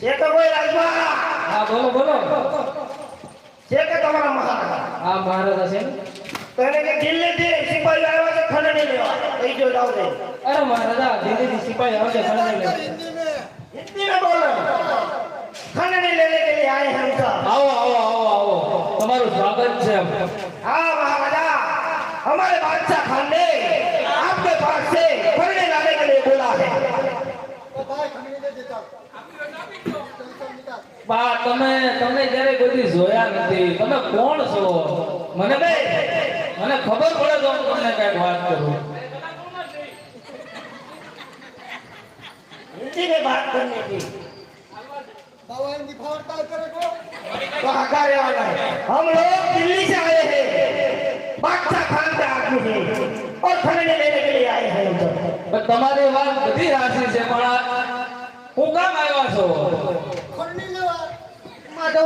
છે તો કોઈ રાજમાં હા બોલો બોલો છે કે તમારા મહારાજ હા મહારાજા છે ને? તો એને કે દિલ્હીથી સિપાહી આવ્યા છે ખંડણી લેવા કઈ જો જાવ દે અરે મહારાજા દિલ્હીથી સિપાહી આવશે ખંડણી લઈને. हिंदी में बोलो खंडनी लेने के लिए आए हैं हम सब આવો આવો આવો આવો તમારું સ્વાગત છે हाँ महाराजा हमारे बादशाह खान ने आपके पास से खंडनी लाने બા તમે તમે જ્યારે કોઈ દી જોયા નથી તમે કોણ છો મને મને ખબર પડે તો હું તમને કઈક વાત કરું हिंदी में बात करने की तो हकारे वाला है हम लोग दिल्ली से आए हैं बादशाह खान के आदमी हैं और खंडनी लेने के लिए आए हैं हम सब પણ તમારી વાત બધી રાશિ છે પણ આ હું કામ આવ્યા છો माधव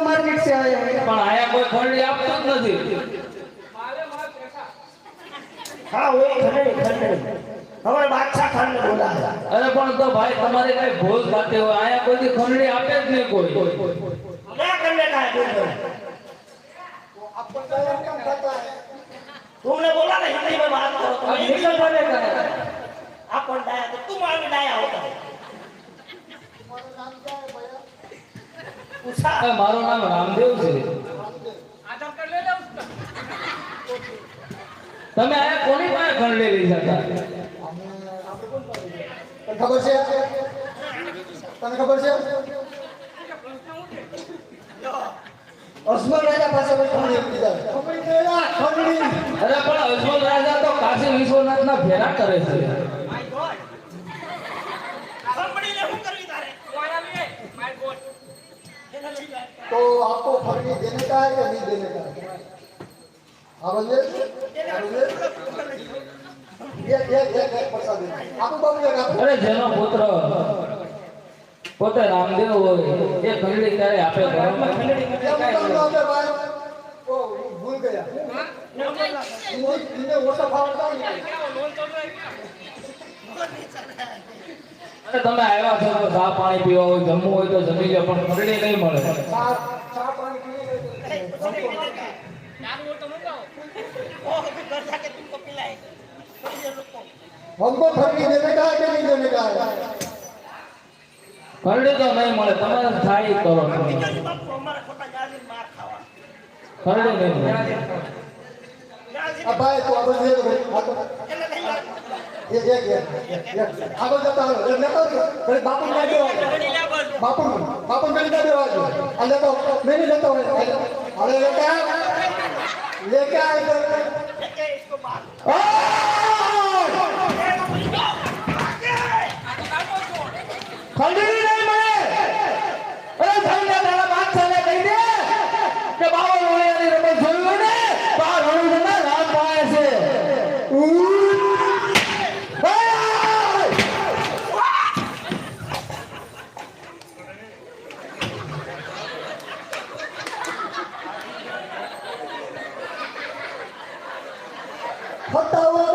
मार्केट से आए हैं પણ આયા કોઈ ખંડણી આપતું જ નથી हाँ वही खंडनी खंडनी हमारे बादशाह खान ने बोला है અરે પણ તો ભાઈ તમારે કઈ ભૂલ થતી હોય આયા કોઈ દી ખંડણી આપે જ નહીં કોઈ क्या करने का है बोलो तुमने बोला ना हिंदी में बात करो अब तुम निकल बने करे अपन डाया तो तुम आगे डाया મારું નામ રામદેવ છે. તમે આ કોની પાસે ખંડે લઈ જતા ખબર છે? તને ખબર છે? અજમલ રાજા અરે પણ અજમલ તો કાશી વિશ્વનાથ ના ભેરા કરે છે. है हाँ बोलिए हाँ बोलिए एक एक एक एक पैसा देना आपको बाबू एक आपको અરે જેનો પુત્ર પોતે રામદેવ હોય એ ખંડણી ક્યારે આપે ઘરમાં ખંડણી માટે क्या કાંઈ मतलब નહીં. आपके भाई ओ भूल गया हिंदी हिंदी वो सब आवड़ता नहीं અરે તમે આવ્યા છો તો ચા પાણી પીવા હોય જમવું હોય તો જમી લો પણ ખંડણી નહીં મળે चार चार पानी पीने हमको हमको फरनी देने का है कि नहीं देने का है ખંડણી તો નહીં મળે તમે થાય કરો ખંડણી નહીં મળે अब भाई तो अब ये ये ये ये ये આગળ જતા રહો એ લેતો રહો. પેલી બાપુ ને દેવા દો. બાપુ બાપુ ને ના દેવા દો. આ લેતો મેં નહીં લેતો હવે અરે લેકે આ લેકે આ ઇધર. આ! حتى هو